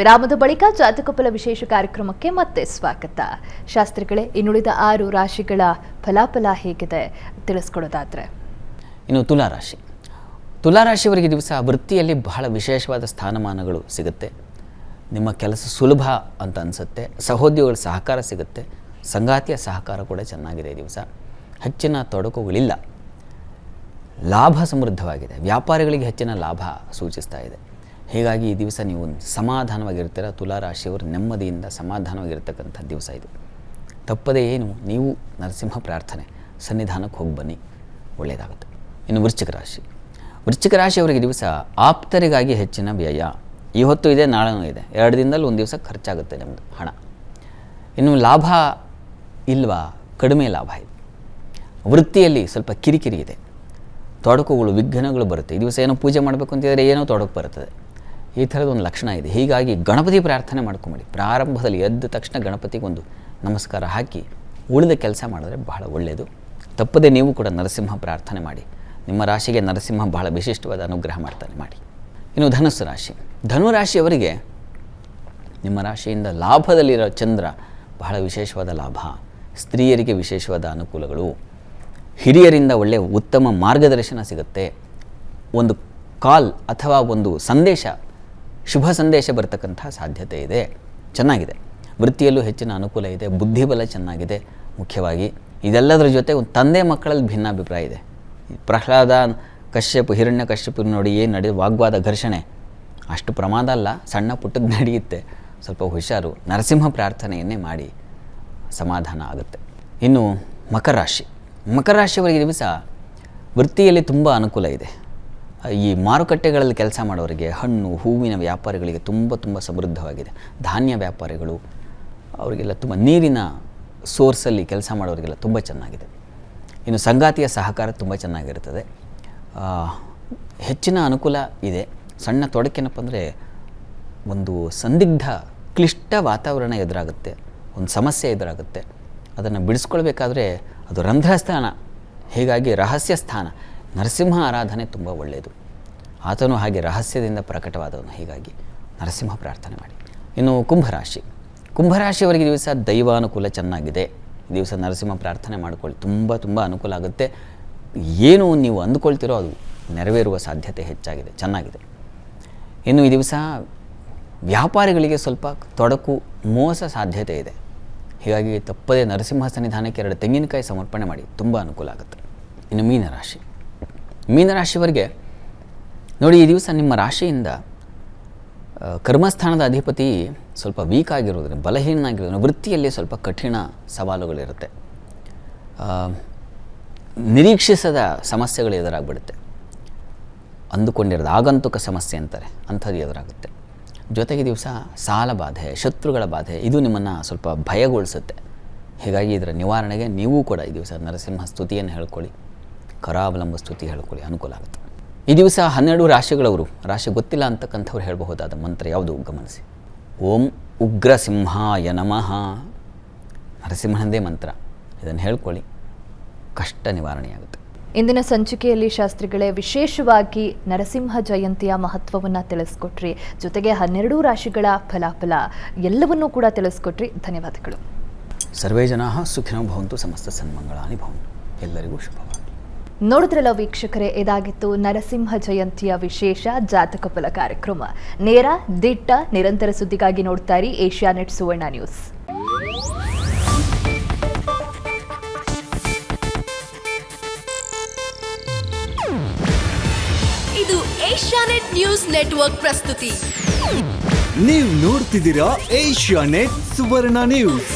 ವಿರಾಮದ ಬಳಿಕ ಜಾತಕಫಲ ವಿಶೇಷ ಕಾರ್ಯಕ್ರಮಕ್ಕೆ ಮತ್ತೆ ಸ್ವಾಗತ. ಶಾಸ್ತ್ರಿಗಳೇ, ಇನ್ನುಳಿದ ಆರು ರಾಶಿಗಳ ಫಲಾಫಲ ಹೇಗಿದೆ? ತಿಳಿಸ್ಕೊಡೋದಾದ್ರೆ. ಇನ್ನು ತುಲಾರಾಶಿ ತುಲಾರಾಶಿಯವರಿಗೆ ದಿವಸ ವೃತ್ತಿಯಲ್ಲಿ ಬಹಳ ವಿಶೇಷವಾದ ಸ್ಥಾನಮಾನಗಳು ಸಿಗುತ್ತೆ. ನಿಮ್ಮ ಕೆಲಸ ಸುಲಭ ಅಂತ ಅನಿಸುತ್ತೆ. ಸಹೋದ್ಯೋಗಿಗಳ ಸಹಕಾರ ಸಿಗುತ್ತೆ. ಸಂಗಾತಿಯ ಸಹಕಾರ ಕೂಡ ಚೆನ್ನಾಗಿದೆ ದಿವಸ. ಹೆಚ್ಚಿನ ತೊಡಕುಗಳಿಲ್ಲ. ಲಾಭ ಸಮೃದ್ಧವಾಗಿದೆ. ವ್ಯಾಪಾರಿಗಳಿಗೆ ಹೆಚ್ಚಿನ ಲಾಭ ಸೂಚಿಸ್ತಾ ಇದೆ. ಹೀಗಾಗಿ ಈ ದಿವಸ ನೀವು ಸಮಾಧಾನವಾಗಿರ್ತೀರ? ತುಲಾರಾಶಿಯವರು ನೆಮ್ಮದಿಯಿಂದ ಸಮಾಧಾನವಾಗಿರ್ತಕ್ಕಂಥ ದಿವಸ ಇದು. ತಪ್ಪದೇ ಏನು, ನೀವು ನರಸಿಂಹ ಪ್ರಾರ್ಥನೆ ಸನ್ನಿಧಾನಕ್ಕೆ ಹೋಗಿ ಬನ್ನಿ. ಒಳ್ಳೆಯದಾಗುತ್ತೆ. ಇನ್ನು ವೃಶ್ಚಿಕ ರಾಶಿ. ವೃಶ್ಚಿಕ ರಾಶಿಯವರಿಗೆ ದಿವಸ ಆಪ್ತರಿಗಾಗಿ ಹೆಚ್ಚಿನ ವ್ಯಯ. ಇವತ್ತು ಇದೆ, ನಾಳೆನೂ ಇದೆ. ಎರಡು ದಿನದಲ್ಲಿ ಒಂದು ದಿವಸ ಖರ್ಚಾಗುತ್ತೆ ನಿಮ್ಮದು ಹಣ. ಇನ್ನು ಲಾಭ ಇಲ್ವಾ? ಕಡಿಮೆ ಲಾಭ ಇದೆ. ವೃತ್ತಿಯಲ್ಲಿ ಸ್ವಲ್ಪ ಕಿರಿಕಿರಿ ಇದೆ. ತೊಡಕುಗಳು, ವಿಘ್ನಗಳು ಬರುತ್ತೆ. ಈ ದಿವಸ ಏನೋ ಪೂಜೆ ಮಾಡಬೇಕು ಅಂತಿದ್ರೆ ಏನೋ ತೊಡಕು ಬರ್ತದೆ. ಈ ಥರದ ಒಂದು ಲಕ್ಷಣ ಇದೆ. ಹೀಗಾಗಿ ಗಣಪತಿ ಪ್ರಾರ್ಥನೆ ಮಾಡ್ಕೊಂಬಿಡಿ. ಪ್ರಾರಂಭದಲ್ಲಿ ಎದ್ದ ತಕ್ಷಣ ಗಣಪತಿಗೆ ಒಂದು ನಮಸ್ಕಾರ ಹಾಕಿ ಉಳಿದ ಕೆಲಸ ಮಾಡಿದ್ರೆ ಬಹಳ ಒಳ್ಳೆಯದು ತಪ್ಪದೆ ನೀವು ಕೂಡ ನರಸಿಂಹ ಪ್ರಾರ್ಥನೆ ಮಾಡಿ. ನಿಮ್ಮ ರಾಶಿಗೆ ನರಸಿಂಹ ಬಹಳ ವಿಶಿಷ್ಟವಾದ ಅನುಗ್ರಹ ಮಾಡ್ತಾನೆ ಮಾಡಿ. ಇನ್ನು ಧನುಸ್ಸು ರಾಶಿ. ಧನುರಾಶಿಯವರಿಗೆ ನಿಮ್ಮ ರಾಶಿಯಿಂದ ಲಾಭದಲ್ಲಿರೋ ಚಂದ್ರ ಬಹಳ ವಿಶೇಷವಾದ ಲಾಭ. ಸ್ತ್ರೀಯರಿಗೆ ವಿಶೇಷವಾದ ಅನುಕೂಲಗಳು. ಹಿರಿಯರಿಂದ ಒಳ್ಳೆಯ ಉತ್ತಮ ಮಾರ್ಗದರ್ಶನ ಸಿಗುತ್ತೆ. ಒಂದು ಕಾಲ್ ಅಥವಾ ಒಂದು ಸಂದೇಶ ಶುಭ ಸಂದೇಶ ಬರ್ತಕ್ಕಂಥ ಸಾಧ್ಯತೆ ಇದೆ. ಚೆನ್ನಾಗಿದೆ. ವೃತ್ತಿಯಲ್ಲೂ ಹೆಚ್ಚಿನ ಅನುಕೂಲ ಇದೆ. ಬುದ್ಧಿಬಲ ಚೆನ್ನಾಗಿದೆ. ಮುಖ್ಯವಾಗಿ ಇದೆಲ್ಲದರ ಜೊತೆ ಒಂದು ತಂದೆ ಮಕ್ಕಳಲ್ಲಿ ಭಿನ್ನಾಭಿಪ್ರಾಯ ಇದೆ. ಪ್ರಹ್ಲಾದ, ಕಶ್ಯಪ್, ಹಿರಣ್ಯ ಕಶ್ಯಪ್ ನೋಡಿ ಏನು ನಡೆದು ವಾಗ್ವಾದ ಘರ್ಷಣೆ. ಅಷ್ಟು ಪ್ರಮಾದ ಅಲ್ಲ, ಸಣ್ಣ ಪುಟ್ಟದ್ದು ನಡೆಯುತ್ತೆ ಸ್ವಲ್ಪ ಹುಷಾರು, ನರಸಿಂಹ ಪ್ರಾರ್ಥನೆಯನ್ನೇ ಮಾಡಿ ಸಮಾಧಾನ ಆಗುತ್ತೆ. ಇನ್ನು ಮಕರ ರಾಶಿ. ಮಕರ ರಾಶಿಯವರಿಗೆ ದಿವಸ ವೃತ್ತಿಯಲ್ಲಿ ತುಂಬ ಅನುಕೂಲ ಇದೆ. ಈ ಮಾರುಕಟ್ಟೆಗಳಲ್ಲಿ ಕೆಲಸ ಮಾಡೋರಿಗೆ ಹಣ್ಣು, ಹೂವಿನ ವ್ಯಾಪಾರಿಗಳಿಗೆ ತುಂಬ ತುಂಬ ಸಮೃದ್ಧವಾಗಿದೆ. ಧಾನ್ಯ ವ್ಯಾಪಾರಿಗಳು, ಅವರಿಗೆಲ್ಲ ತುಂಬ ನೀರಿನ ಸೋರ್ಸಲ್ಲಿ ಕೆಲಸ ಮಾಡೋರಿಗೆಲ್ಲ ತುಂಬ ಚೆನ್ನಾಗಿದೆ. ಇನ್ನು ಸಂಗಾತಿಯ ಸಹಕಾರ ತುಂಬ ಚೆನ್ನಾಗಿರ್ತದೆ ಹೆಚ್ಚಿನ ಅನುಕೂಲ ಇದೆ. ಸಣ್ಣ ತೊಡಕೇನಪ್ಪ ಅಂದರೆ ಒಂದು ಸಂದಿಗ್ಧ, ಕ್ಲಿಷ್ಟ ವಾತಾವರಣ ಎದುರಾಗುತ್ತೆ. ಒಂದು ಸಮಸ್ಯೆ ಎದುರಾಗುತ್ತೆ. ಅದನ್ನು ಬಿಡಿಸ್ಕೊಳ್ಬೇಕಾದ್ರೆ ಅದು ರಂಧ್ರ ಸ್ಥಾನ ಹೀಗಾಗಿ ರಹಸ್ಯ ಸ್ಥಾನ. ನರಸಿಂಹ ಆರಾಧನೆ ತುಂಬ ಒಳ್ಳೆಯದು. ಆತನು ಹಾಗೆ ರಹಸ್ಯದಿಂದ ಪ್ರಕಟವಾದವನು. ಹೀಗಾಗಿ ನರಸಿಂಹ ಪ್ರಾರ್ಥನೆ ಮಾಡಿ. ಇನ್ನು ಕುಂಭರಾಶಿ. ಕುಂಭರಾಶಿಯವರಿಗೆ ದಿವಸ ದೈವಾನುಕೂಲ ಚೆನ್ನಾಗಿದೆ. ದಿವಸ ನರಸಿಂಹ ಪ್ರಾರ್ಥನೆ ಮಾಡಿಕೊಳ್ಳಿ. ತುಂಬ ತುಂಬ ಅನುಕೂಲ ಆಗುತ್ತೆ. ಏನು ನೀವು ಅಂದುಕೊಳ್ತಿರೋ ಅದು ನೆರವೇರುವ ಸಾಧ್ಯತೆ ಹೆಚ್ಚಾಗಿದೆ. ಚೆನ್ನಾಗಿದೆ. ಇನ್ನು ಈ ದಿವಸ ವ್ಯಾಪಾರಿಗಳಿಗೆ ಸ್ವಲ್ಪ ತೊಡಕು, ಮೋಸ ಸಾಧ್ಯತೆ ಇದೆ. ಹೀಗಾಗಿ ತಪ್ಪದೇ ನರಸಿಂಹ ಸನ್ನಿಧಾನಕ್ಕೆ ಎರಡು ತೆಂಗಿನಕಾಯಿ ಸಮರ್ಪಣೆ ಮಾಡಿ. ತುಂಬ ಅನುಕೂಲ ಆಗುತ್ತೆ. ಇನ್ನು ಮೀನರಾಶಿ. ಮೀನರಾಶಿಯವರಿಗೆ, ನೋಡಿ, ಈ ದಿವಸ ನಿಮ್ಮ ರಾಶಿಯಿಂದ ಕರ್ಮಸ್ಥಾನದ ಅಧಿಪತಿ ಸ್ವಲ್ಪ ವೀಕ್ ಆಗಿರೋದ್ರಿಂದ, ಬಲಹೀನಾಗಿರೋದ್ರಿಂದ, ವೃತ್ತಿಯಲ್ಲಿ ಸ್ವಲ್ಪ ಕಠಿಣ ಸವಾಲುಗಳಿರುತ್ತೆ. ನಿರೀಕ್ಷಿಸದ ಸಮಸ್ಯೆಗಳು ಎದುರಾಗ್ಬಿಡುತ್ತೆ. ಅಂದುಕೊಂಡಿರೋದು ಆಗಂತುಕ ಸಮಸ್ಯೆ ಅಂತಾರೆ, ಅಂಥದ್ದು ಎದುರಾಗುತ್ತೆ. ಜೊತೆಗೆ ದಿವಸ ಸಾಲ ಬಾಧೆ, ಶತ್ರುಗಳ ಬಾಧೆ, ಇದು ನಿಮ್ಮನ್ನು ಸ್ವಲ್ಪ ಭಯಗೊಳಿಸುತ್ತೆ. ಹೀಗಾಗಿ ಇದರ ನಿವಾರಣೆಗೆ ನೀವು ಕೂಡ ಈ ದಿವಸ ನರಸಿಂಹ ಸ್ತುತಿಯನ್ನು ಹೇಳ್ಕೊಳ್ಳಿ. ಕರಾವಲಂಬ ಸ್ತುತಿ ಹೇಳ್ಕೊಳ್ಳಿ ಅನುಕೂಲ ಆಗುತ್ತೆ. ಈ ದಿವಸ ಹನ್ನೆರಡು ರಾಶಿಗಳವರು ರಾಶಿ ಗೊತ್ತಿಲ್ಲ ಅಂತಕ್ಕಂಥವ್ರು ಹೇಳಬಹುದಾದ ಮಂತ್ರ ಯಾವುದು? ಗಮನಿಸಿ. ಓಂ ಉಗ್ರ ಸಿಂಹಾಯ ನಮಃ. ನರಸಿಂಹನದೇ ಮಂತ್ರ. ಇದನ್ನು ಹೇಳ್ಕೊಳ್ಳಿ ಕಷ್ಟ ನಿವಾರಣೆಯಾಗುತ್ತೆ. ಇಂದಿನ ಸಂಚಿಕೆಯಲ್ಲಿ ಶಾಸ್ತ್ರಿಗಳೇ ವಿಶೇಷವಾಗಿ ನರಸಿಂಹ ಜಯಂತಿಯ ಮಹತ್ವವನ್ನು ತಿಳಿಸ್ಕೊಟ್ರಿ. ಜೊತೆಗೆ ಹನ್ನೆರಡು ರಾಶಿಗಳ ಫಲಾಫಲ ಎಲ್ಲವನ್ನೂ ಕೂಡ ತಿಳಿಸ್ಕೊಟ್ರಿ. ಧನ್ಯವಾದಗಳು. ಸರ್ವೇ ಜನಾ ಸುಖಿನೋ ಭವಂತು ಸಮಸ್ತ ಸನ್ಮಂಗಳಾನಿ ಭವಂತು. ಎಲ್ಲರಿಗೂ ಶುಭವಾಗಲಿ. ನೋಡಿದ್ರಲ್ಲ ವೀಕ್ಷಕರೇ ಇದಾಗಿತ್ತು ನರಸಿಂಹ ಜಯಂತಿಯ ವಿಶೇಷ ಜಾತಕ ಫಲ ಕಾರ್ಯಕ್ರಮ. ನೇರ ದಿಟ್ಟ ನಿರಂತರ ಸುದ್ದಿಗಾಗಿ ನೋಡ್ತಾ ಇರಿ ಏಷ್ಯಾನೆಟ್ ಸುವರ್ಣ ನ್ಯೂಸ್. ಇದು ಏಷ್ಯಾನೆಟ್ ನ್ಯೂಸ್ ನೆಟ್ವರ್ಕ್ ಪ್ರಸ್ತುತಿ. ನೀವು ನೋಡ್ತಿದ್ದೀರಾ ಏಷ್ಯಾ ನೆಟ್ ಸುವರ್ಣ ನ್ಯೂಸ್.